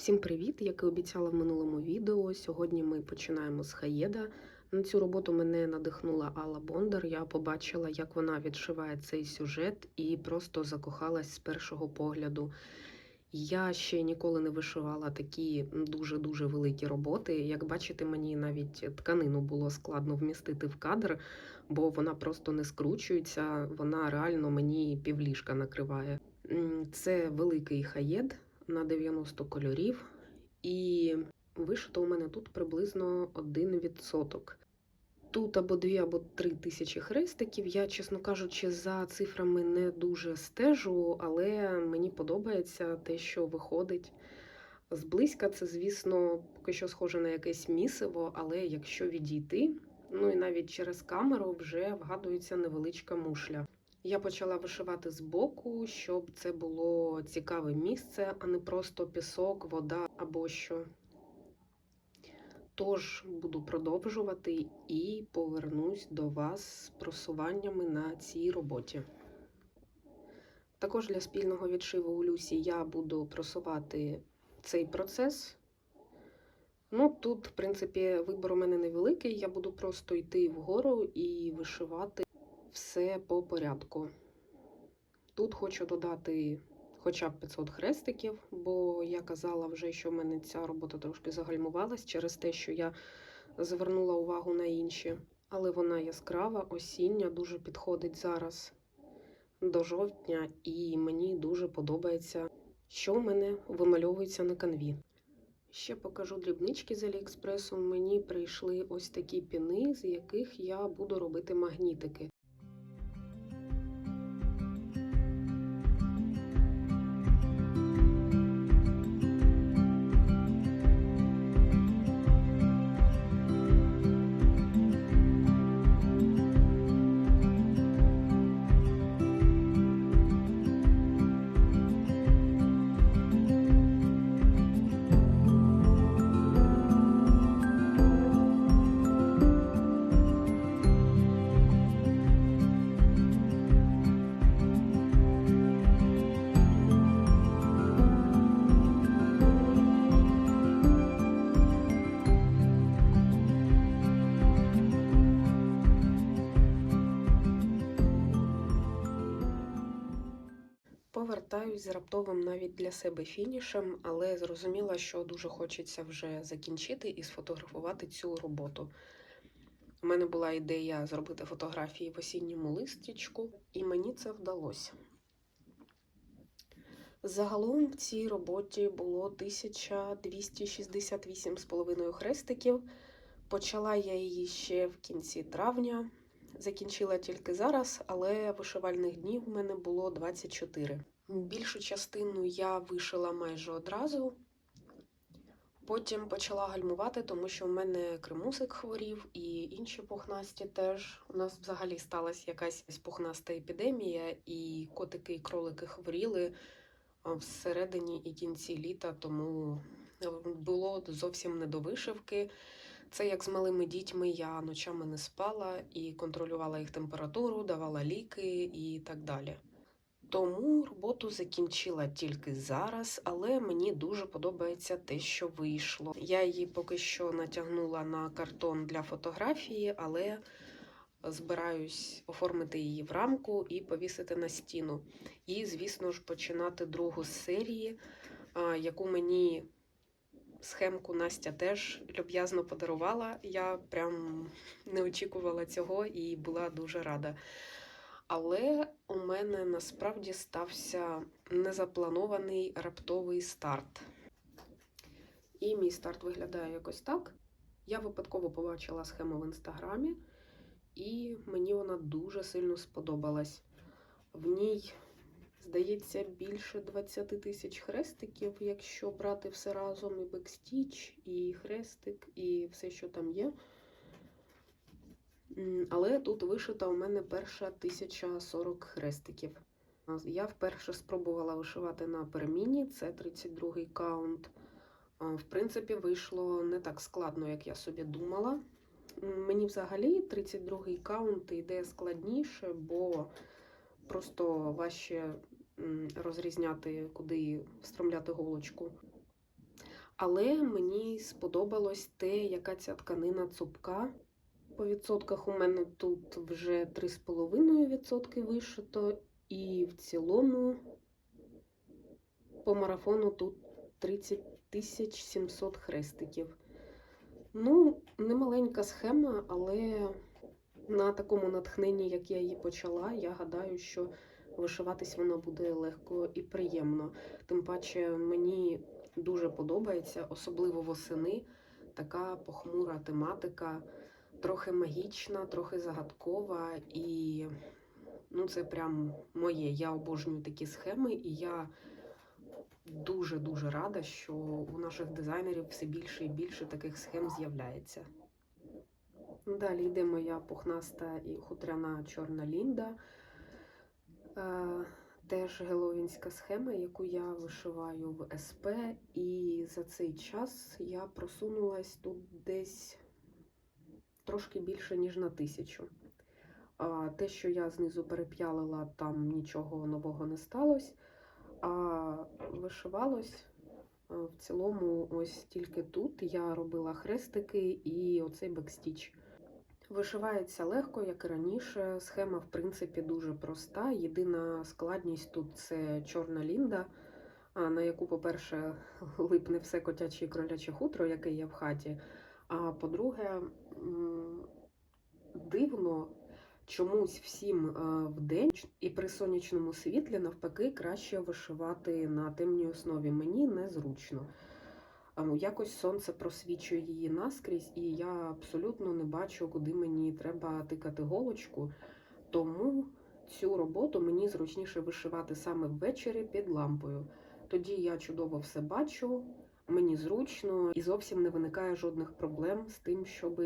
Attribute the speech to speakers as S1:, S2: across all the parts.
S1: Всім привіт! Як і обіцяла в минулому відео, сьогодні ми починаємо з Хаєда. На цю роботу мене надихнула Алла Бондар. Я побачила, як вона відшиває цей сюжет, і просто закохалась з першого погляду. Я ще ніколи не вишивала такі дуже-дуже великі роботи. Як бачите, мені навіть тканину було складно вмістити в кадр, бо вона просто не скручується, вона реально мені півліжка накриває. Це великий хаєд на 90 кольорів, і вишито у мене тут приблизно 1%. Тут або 2, або 3 тисячі хрестиків. Я, чесно кажучи, за цифрами не дуже стежу, але мені подобається те, що виходить. Зблизька це, звісно, поки що схоже на якесь місиво, але якщо відійти, ну і навіть через камеру вже вгадується невеличка мушля. Я почала вишивати збоку, щоб це було цікаве місце, а не просто пісок, вода або що. Тож буду продовжувати і повернусь до вас з просуваннями на цій роботі. Також для спільного відшиву у Люсі я буду просувати цей процес. Ну, тут, в принципі, вибор у мене невеликий. Я буду просто йти вгору і вишивати все по порядку. Тут хочу додати хоча б 500 хрестиків, бо я казала вже, що в мене ця робота трошки загальмувалась через те, що я звернула увагу на інші. Але вона яскрава, осіння, дуже підходить зараз до жовтня, і мені дуже подобається, що в мене вимальовується на канві. Ще покажу дрібнички з Аліекспресу. Мені прийшли ось такі піни, з яких я буду робити магнітики. Повертаюсь з раптовим навіть для себе фінішем, але зрозуміла, що дуже хочеться вже закінчити і сфотографувати цю роботу. У мене була ідея зробити фотографії в осінньому листічку, і мені це вдалося. Загалом в цій роботі було 1268,5 хрестиків. Почала я її ще в кінці травня. Закінчила тільки зараз, але вишивальних днів у мене було 24. Більшу частину я вишила майже одразу. Потім почала гальмувати, тому що в мене кремусик хворів і інші пухнасті теж. У нас взагалі сталася якась пухнаста епідемія, і котики і кролики хворіли всередині і кінці літа, тому було зовсім не до вишивки. Це як з малими дітьми я ночами не спала і контролювала їх температуру, давала ліки і так далі. Тому роботу закінчила тільки зараз, але мені дуже подобається те, що вийшло. Я її поки що натягнула на картон для фотографії, але збираюсь оформити її в рамку і повісити на стіну. І, звісно ж, починати другу з серії, яку мені схемку Настя теж люб'язно подарувала. Я прям не очікувала цього і була дуже рада. Але у мене насправді стався незапланований раптовий старт. І мій старт виглядає якось так. Я випадково побачила схему в інстаграмі, і мені вона дуже сильно сподобалась. В ній Здається, більше 20 тисяч хрестиків, якщо брати все разом, і бекстіч, і хрестик, і все, що там є. Але тут вишита у мене перша 1040 хрестиків. Я вперше спробувала вишивати на переміні, це 32-й каунт. В принципі, вийшло не так складно, як я собі думала. Мені взагалі 32-й каунт йде складніше, бо просто важче розрізняти, куди встромляти голочку. Але мені сподобалось те, яка ця тканина цупка. По відсотках у мене тут вже 3,5% вишито, і в цілому по марафону тут 30 700 хрестиків. Ну, не маленька схема, але на такому натхненні, як я її почала, я гадаю, що вишиватись вона буде легко і приємно. Тим паче мені дуже подобається, особливо восени, така похмура тематика, трохи магічна, трохи загадкова. І ну, це прям моє. Я обожнюю такі схеми, і я дуже-дуже рада, що у наших дизайнерів все більше і більше таких схем з'являється. Далі йде моя пухнаста і хутряна чорна лінда. Е, Теж геловінська схема, яку я вишиваю в СП, і за цей час я просунулась тут десь трошки більше, ніж на тисячу. А те, що я знизу переп'ялила, там нічого нового не сталося. А вишивалось е, в цілому ось тільки тут. Я робила хрестики і оцей бекстіч. Вишивається легко, як і раніше. Схема, в принципі, дуже проста. Єдина складність тут це чорна лінда, на яку, по-перше, липне все котяче і кроляче хутро, яке є в хаті. А по-друге, дивно, чомусь всім е, вдень і при сонячному світлі, навпаки, краще вишивати на темній основі. Мені незручно. Якось сонце просвічує її наскрізь, і я абсолютно не бачу, куди мені треба тикати голочку. Тому цю роботу мені зручніше вишивати саме ввечері під лампою. Тоді я чудово все бачу, мені зручно і зовсім не виникає жодних проблем з тим, щоб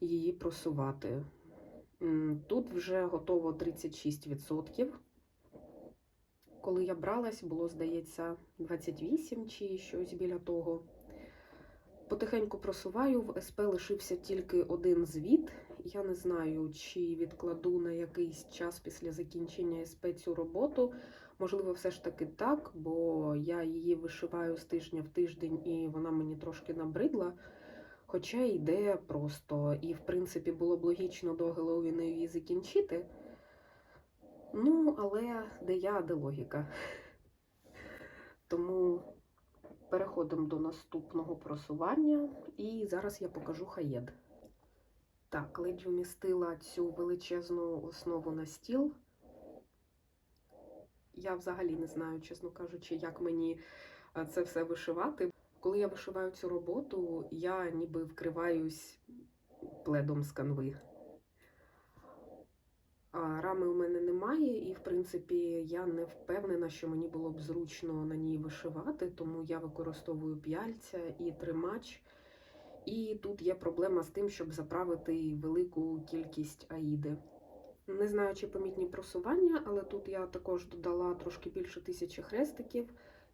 S1: її просувати. Тут вже готово 36%. Коли я бралась, було, здається, 28 чи щось біля того. Потихеньку просуваю, в СП лишився тільки один звіт. Я не знаю, чи відкладу на якийсь час після закінчення СП цю роботу. Можливо, все ж таки так, бо я її вишиваю з тижня в тиждень і вона мені трошки набридла. Хоча йде просто. І, в принципі, було б логічно до Геловіна її закінчити. Ну, але де я, де логіка. Тому переходимо до наступного просування, і зараз я покажу хаєд. Так, ледь вмістила цю величезну основу на стіл. Я взагалі не знаю, чесно кажучи, як мені е, це все вишивати. Коли я вишиваю цю роботу, я ніби вкриваюсь пледом з канви. Рами у мене немає, і, в принципі, я не впевнена, що мені було б зручно на ній вишивати, тому я використовую п'яльця і тримач. І тут є проблема з тим, щоб заправити велику кількість аїди. Не знаю, чи помітні просування, але тут я також додала трошки більше тисячі хрестиків.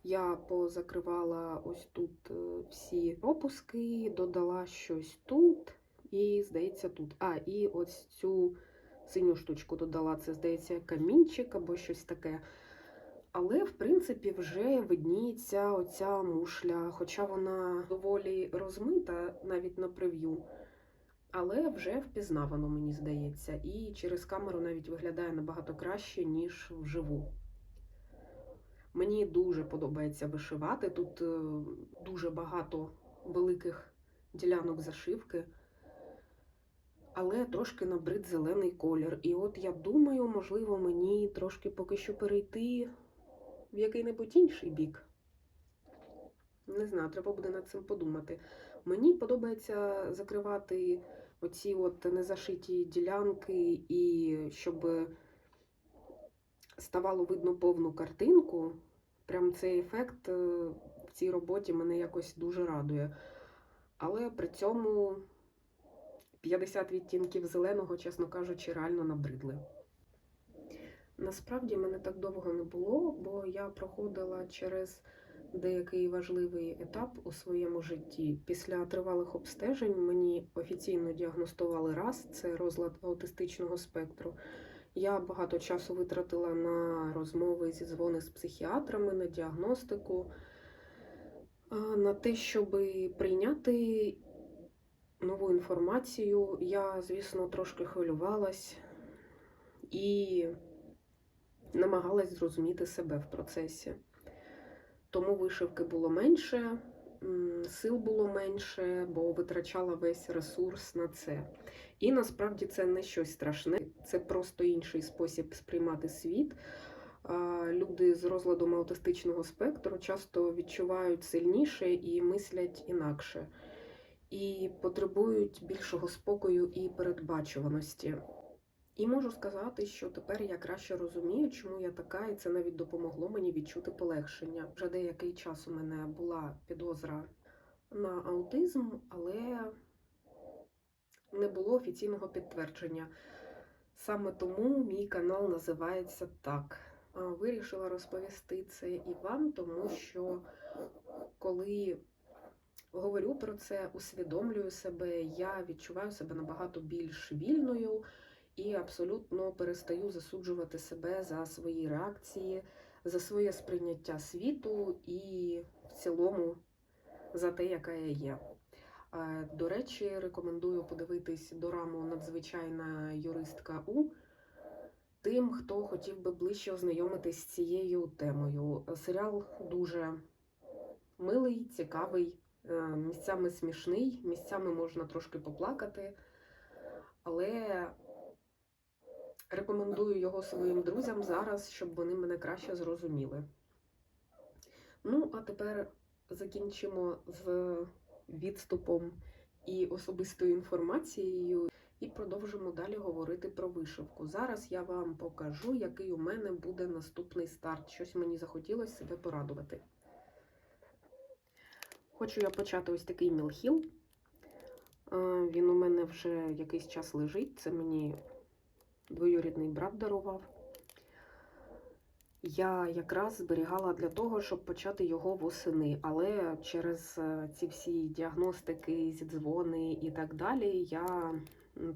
S1: Я позакривала ось тут е, всі пропуски, додала щось тут і, здається, тут. А, і ось цю синю штучку додала, це, здається, камінчик або щось таке. Але, в принципі, вже видніється оця мушля, хоча вона доволі розмита навіть на прев'ю. Але вже впізнавано, мені здається, і через камеру навіть виглядає набагато краще, ніж вживу. Мені дуже подобається вишивати. Тут е, дуже багато великих ділянок зашивки, але трошки набрид зелений колір. І от я думаю, можливо, мені трошки поки що перейти в який-небудь інший бік. Не знаю, треба буде над цим подумати. Мені подобається закривати оці от незашиті ділянки, і щоб ставало видно повну картинку. Прям цей ефект е, в цій роботі мене якось дуже радує. Але при цьому 50 відтінків зеленого, чесно кажучи, реально набридли. Насправді мене так довго не було, бо я проходила через деякий важливий етап у своєму житті. Після тривалих обстежень мені офіційно діагностували раз це розлад аутистичного спектру. Я багато часу витратила на розмови зі дзвони з психіатрами, на діагностику. На те, щоб прийняти нову інформацію, я, звісно, трошки хвилювалась і намагалась зрозуміти себе в процесі. Тому вишивки було менше, сил було менше, бо витрачала весь ресурс на це. І насправді це не щось страшне, це просто інший спосіб сприймати світ. Люди з розладом аутистичного спектру часто відчувають сильніше і мислять інакше, і потребують більшого спокою і передбачуваності. І можу сказати, що тепер я краще розумію, чому я така, і це навіть допомогло мені відчути полегшення. Вже деякий час у мене була підозра на аутизм, але не було офіційного підтвердження. Саме тому мій канал називається так. Вирішила розповісти це і вам, тому що коли говорю про це, усвідомлюю себе, я відчуваю себе набагато більш вільною і абсолютно перестаю засуджувати себе за свої реакції, за своє сприйняття світу і в цілому за те, яка я є. До речі, рекомендую подивитись дораму надзвичайна юристка У тим, хто хотів би ближче ознайомитись з цією темою. Серіал дуже милий, цікавий, місцями смішний, місцями можна трошки поплакати, але рекомендую його своїм друзям зараз, щоб вони мене краще зрозуміли. Ну, а тепер закінчимо з відступом і особистою інформацією, і продовжимо далі говорити про вишивку. Зараз я вам покажу, який у мене буде наступний старт. Щось мені захотілося себе порадувати. Хочу я почати ось такий мілхіл. Він у мене вже якийсь час лежить. Це мені двоюрідний брат дарував. Я якраз зберігала для того, щоб почати його восени, але через е, ці всі діагностики, зідзвони і так далі, я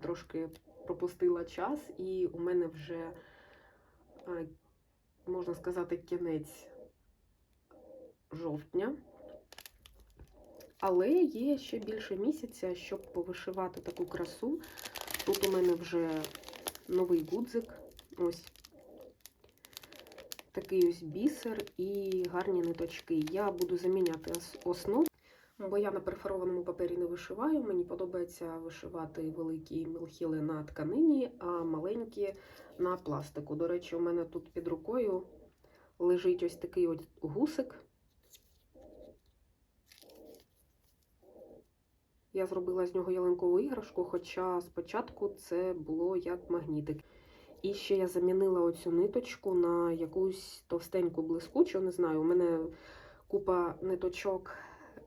S1: трошки пропустила час, і у мене вже, е, можна сказати, кінець жовтня. Але є ще більше місяця, щоб повишивати таку красу. Тут у мене вже новий гудзик. Ось такий ось бісер і гарні ниточки. Я буду заміняти основу, бо я на перфорованому папері не вишиваю. Мені подобається вишивати великі мілхіли на тканині, а маленькі на пластику. До речі, у мене тут під рукою лежить ось такий ось гусик. Я зробила з нього ялинкову іграшку, хоча спочатку це було як магнітик. І ще я замінила оцю ниточку на якусь товстеньку блискучу. Не знаю, у мене купа ниточок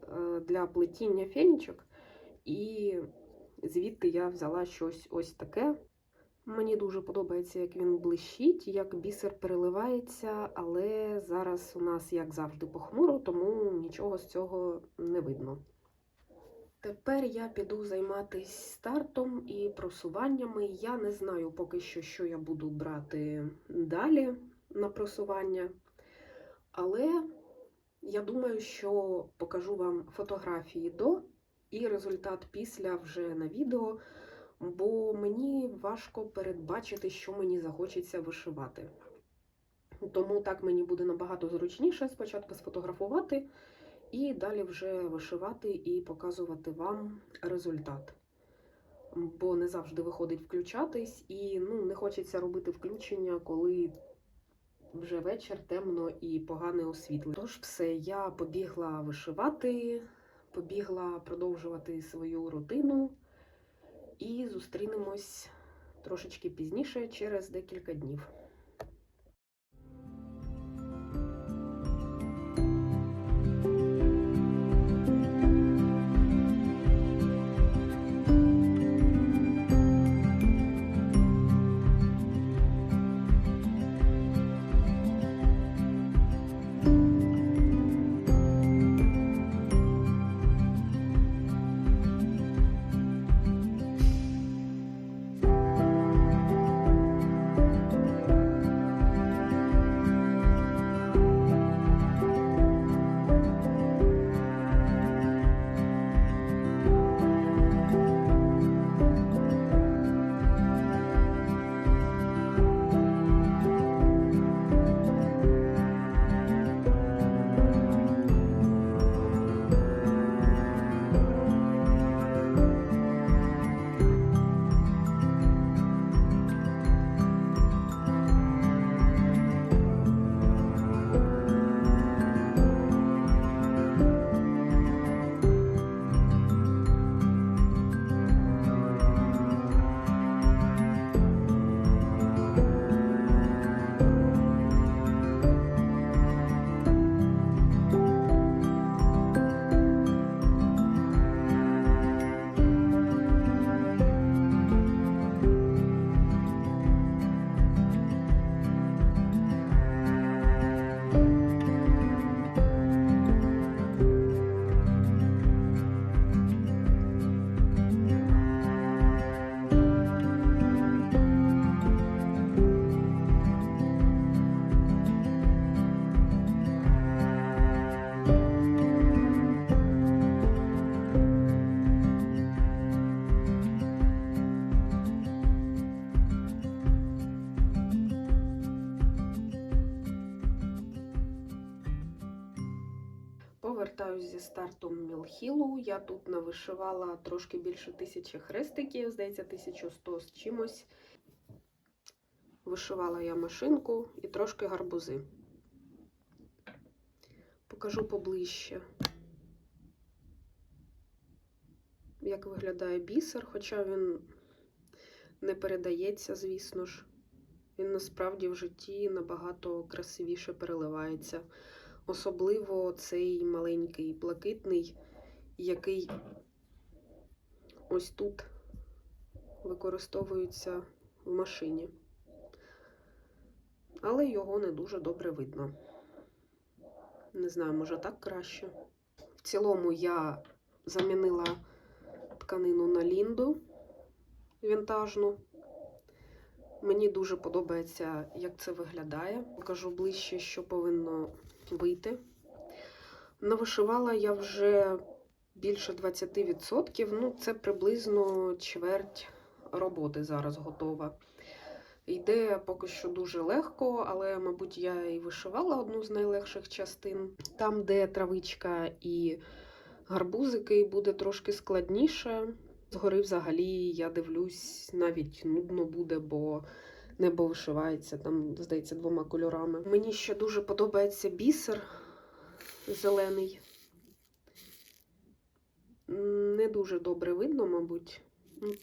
S1: е, для плетіння фенічок, і звідти я взяла щось ось таке. Мені дуже подобається, як він блищить, як бісер переливається, але зараз у нас, як завжди, похмуро, тому нічого з цього не видно. Тепер я піду займатися стартом і просуваннями. Я не знаю поки що, що я буду брати далі на просування. Але я думаю, що покажу вам фотографії до і результат після вже на відео, бо мені важко передбачити, що мені захочеться вишивати. Тому так мені буде набагато зручніше спочатку сфотографувати і далі вже вишивати і показувати вам результат. Бо не завжди виходить включатись, і ну, не хочеться робити включення, коли вже вечір темно і погане освітлення. Тож, все, я побігла вишивати, побігла продовжувати свою рутину, і зустрінемось трошечки пізніше через декілька днів. Стандартом Я тут навишивала трошки більше тисячі хрестиків, здається, 1100 з чимось. Вишивала я машинку і трошки гарбузи. Покажу поближче, як виглядає бісер, хоча він не передається, звісно ж. Він насправді в житті набагато красивіше переливається. Особливо цей маленький блакитний, який ось тут використовується в машині. Але його не дуже добре видно. Не знаю, може так краще. В цілому я замінила тканину на лінду вінтажну. Мені дуже подобається, як це виглядає. Покажу ближче, що повинно вийти. Навишивала я вже більше 20%. Ну, це приблизно чверть роботи зараз готова. Йде поки що дуже легко, але, мабуть, я і вишивала одну з найлегших частин. Там, де травичка і гарбузики, буде трошки складніше. Згори взагалі, я дивлюсь, навіть нудно буде, бо небо вишивається, там, здається, двома кольорами. Мені ще дуже подобається бісер зелений. Не дуже добре видно, мабуть. Ну,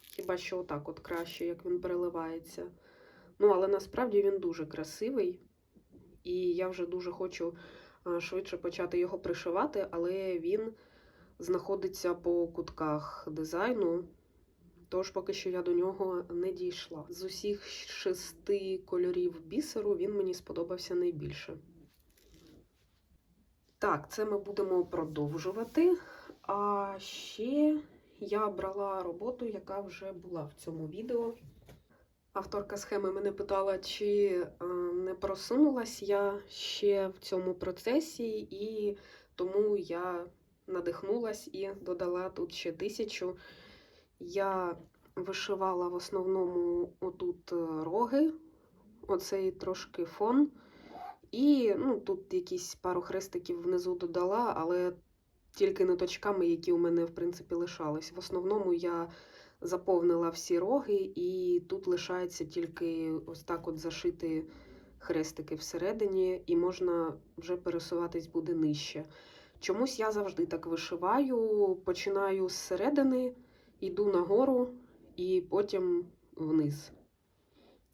S1: Хіба що отак от краще, як він переливається. Ну, але насправді він дуже красивий. І я вже дуже хочу швидше почати його пришивати, але він знаходиться по кутках дизайну. Тож поки що я до нього не дійшла. З усіх шести кольорів бісеру він мені сподобався найбільше. Так, це ми будемо продовжувати. А ще я брала роботу, яка вже була в цьому відео. Авторка схеми мене питала, чи е, не просунулась я ще в цьому процесі, і тому я надихнулась і додала тут ще тисячу. Я вишивала в основному отут роги, оцей трошки фон. І ну, тут якісь пару хрестиків внизу додала, але тільки ниточками, які у мене, в принципі, лишались. В основному я заповнила всі роги, і тут лишається тільки ось так от зашити хрестики всередині, і можна вже пересуватись буде нижче. Чомусь я завжди так вишиваю, починаю з середини, йду нагору і потім вниз.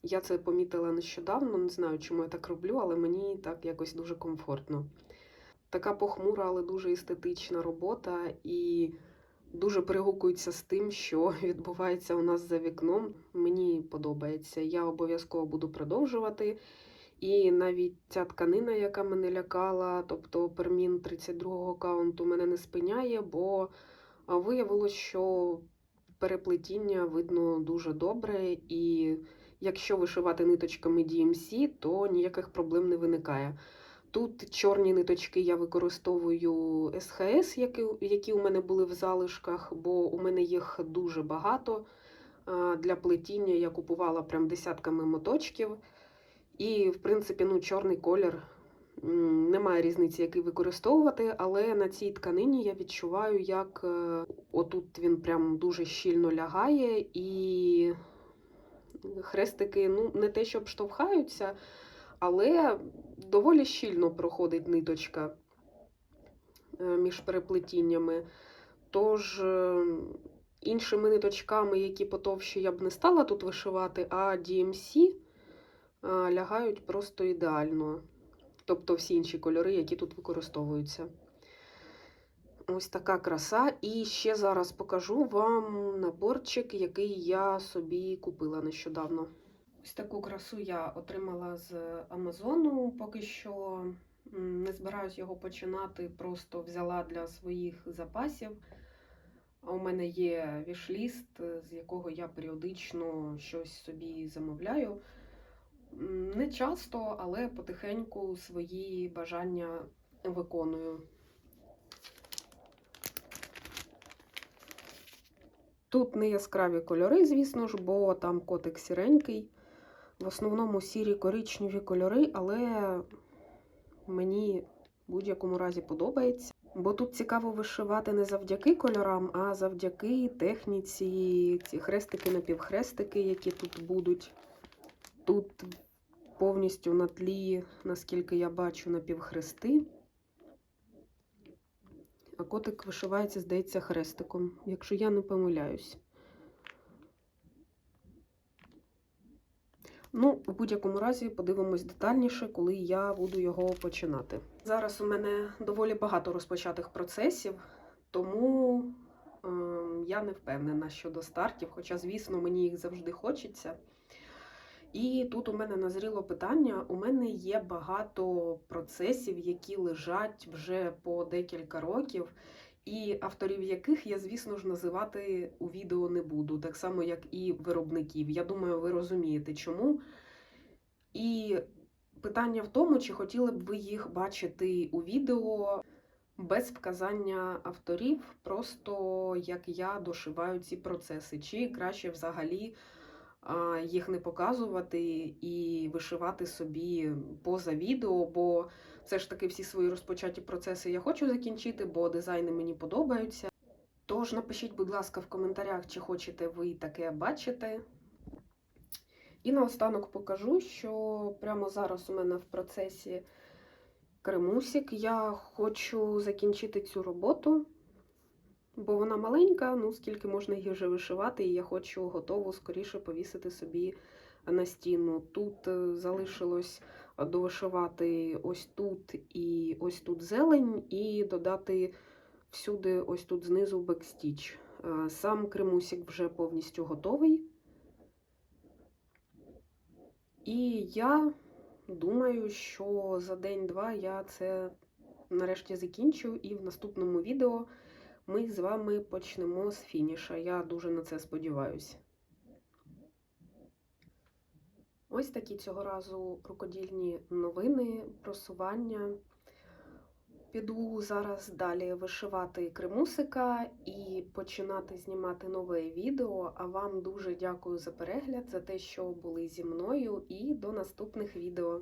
S1: Я це помітила нещодавно, не знаю, чому я так роблю, але мені так якось дуже комфортно. Така похмура, але дуже естетична робота, і дуже перегукується з тим, що відбувається у нас за вікном. Мені подобається. Я обов'язково буду продовжувати. І навіть ця тканина, яка мене лякала, тобто пермін 32-го каунту, мене не спиняє, бо виявилось, що переплетіння видно дуже добре, і якщо вишивати ниточками DMC, то ніяких проблем не виникає. Тут чорні ниточки я використовую СХС, які, які у мене були в залишках, бо у мене їх дуже багато. Для плетіння я купувала прям десятками моточків. І, в принципі, ну, чорний колір немає різниці, який використовувати, але на цій тканині я відчуваю, як е, отут він прям дуже щільно лягає, і хрестики ну, не те, щоб штовхаються, але доволі щільно проходить ниточка е, між переплетіннями. Тож, е, іншими ниточками, які потовщі, я б не стала тут вишивати, а DMC лягають просто ідеально. Тобто всі інші кольори, які тут використовуються. Ось така краса. І ще зараз покажу вам наборчик, який я собі купила нещодавно. Ось таку красу я отримала з Амазону. Поки що не збираюсь його починати, просто взяла для своїх запасів. А у мене є вішліст, з якого я періодично щось собі замовляю. Не часто, але потихеньку свої бажання виконую. Тут не яскраві кольори, звісно ж, бо там котик сіренький. В основному сірі коричневі кольори, але мені в будь-якому разі подобається. Бо тут цікаво вишивати не завдяки кольорам, а завдяки техніці, ці хрестики напівхрестики, які тут будуть. Тут повністю на тлі, наскільки я бачу, напівхрести. А котик вишивається, здається, хрестиком, якщо я не помиляюсь. Ну, в будь-якому разі подивимось детальніше, коли я буду його починати. Зараз у мене доволі багато розпочатих процесів, тому е, я не впевнена щодо стартів, хоча, звісно, мені їх завжди хочеться. І тут у мене назріло питання: у мене є багато процесів, які лежать вже по декілька років, і авторів яких я, звісно ж, називати у відео не буду, так само, як і виробників. Я думаю, ви розумієте, чому. І питання в тому, чи хотіли б ви їх бачити у відео без вказання авторів, просто як я дошиваю ці процеси, чи краще взагалі їх не показувати і вишивати собі поза відео, бо все ж таки всі свої розпочаті процеси я хочу закінчити, бо дизайни мені подобаються. Тож напишіть, будь ласка, в коментарях, чи хочете ви таке бачити. І наостанок покажу, що прямо зараз у мене в процесі кремусик. Я хочу закінчити цю роботу, бо вона маленька, ну скільки можна її вже вишивати, і я хочу готову скоріше повісити собі на стіну. Тут е, залишилось довишивати ось тут і ось тут зелень, і додати всюди, ось тут знизу бекстіч. Е, Сам кремусик вже повністю готовий. І я думаю, що за день-два я це нарешті закінчу, і в наступному відео ми з вами почнемо з фініша. Я дуже на це сподіваюся. Ось такі цього разу рукодільні новини, просування. Піду зараз далі вишивати кремусика і починати знімати нове відео. А вам дуже дякую за перегляд, за те, що були зі мною, і до наступних відео.